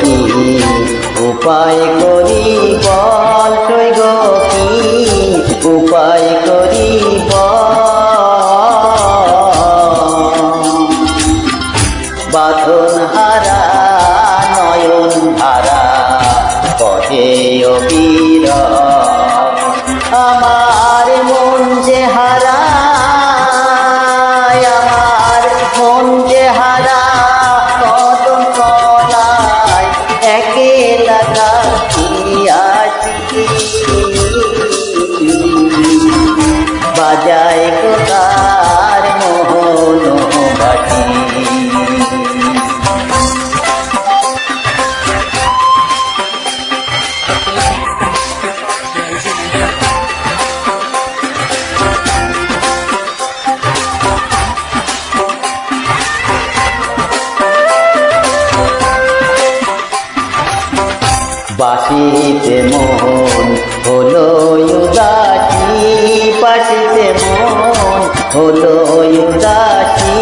তুমি উপায় করে। পাটিতে মন, হলো উদাসি পাটিতে মন, হলো উদাসি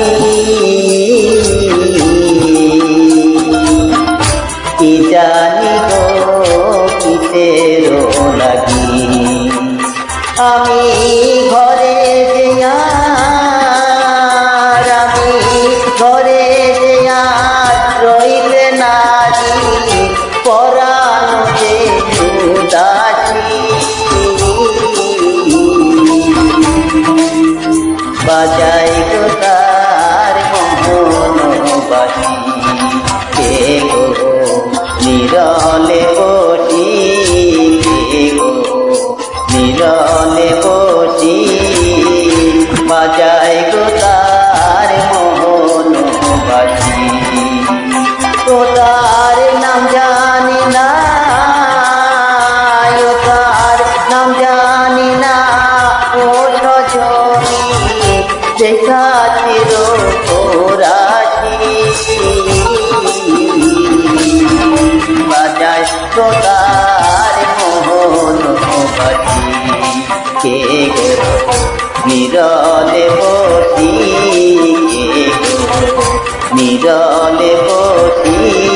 কি জানি গিতে কিসের লাগি? আমি ঘরে জলে কে নিরলে বসি কে নিরলে বসি